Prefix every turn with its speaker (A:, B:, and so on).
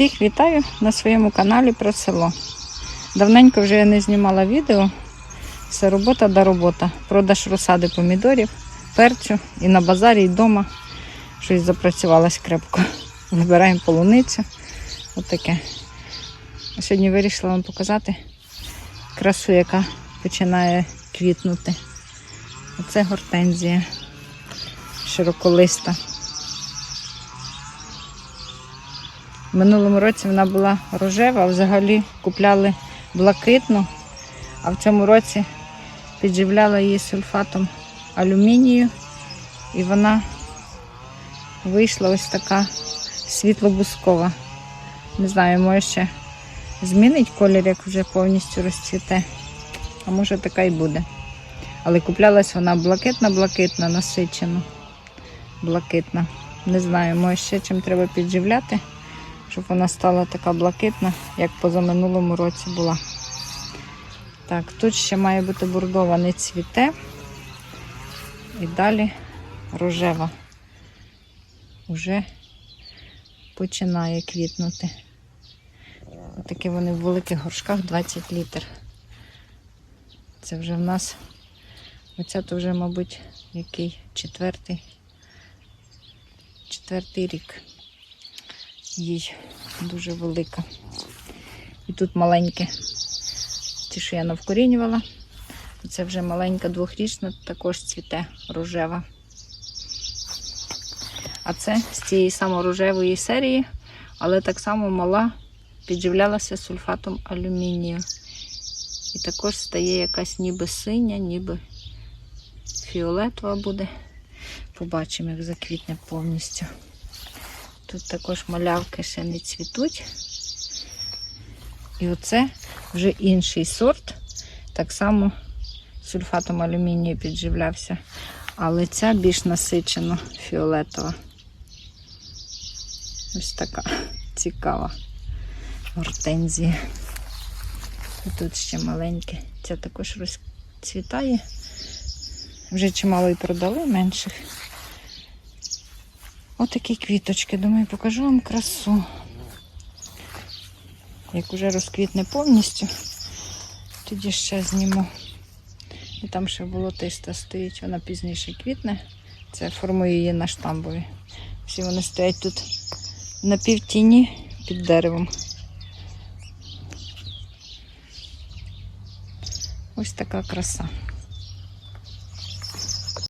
A: Всіх вітаю на своєму каналі про село. Давненько вже я не знімала відео. Це робота да робота. Продаж розсади помідорів, перцю і на базарі, і вдома. Щось запрацювалось крепко. Вибираємо полуницю. Отаке. А Сьогодні вирішила вам показати красу, яка починає квітнути. Оце гортензія широколиста. Минулому році вона була рожева, взагалі купляли блакитну, а в цьому році підживляла її сульфатом алюмінію, і вона вийшла ось така світло-бускова. Не знаю, може ще змінить колір, як вже повністю розцвіте. А може така і буде. Але куплялась вона блакитна-блакитна, насичена. Блакитна. Не знаю, може ще чим треба підживляти щоб вона стала така блакитна, як позаминулому році була. Так, тут ще має бути бордова не цвіте. І далі рожева. Уже починає квітнути. Отакі вони в великих горшках 20 літр. Це вже в нас, оця то вже, мабуть, який четвертий, четвертий рік їй дуже велика. І тут маленьке, ті, що я навкорінювала. Це вже маленька двохрічна, також цвіте рожева. А це з цієї саморожевої серії, але так само мала підживлялася сульфатом алюмінію. І також стає якась ніби синя, ніби фіолетова буде. Побачимо, як заквітне повністю. Тут також малявки ще не цвітуть. І оце вже інший сорт. Так само сульфатом алюмінію підживлявся. Але ця більш насичено фіолетова. Ось така цікава гортензія. І тут ще маленьке. Ця також розцвітає. Вже чимало і продали менших. Отакі квіточки. Думаю, покажу вам красу. Як уже розквітне повністю, тоді ще зніму. І там ще болотиста стоїть, вона пізніше квітне. Це формую її на штамбові. Всі вони стоять тут на півтіні під деревом. Ось така краса.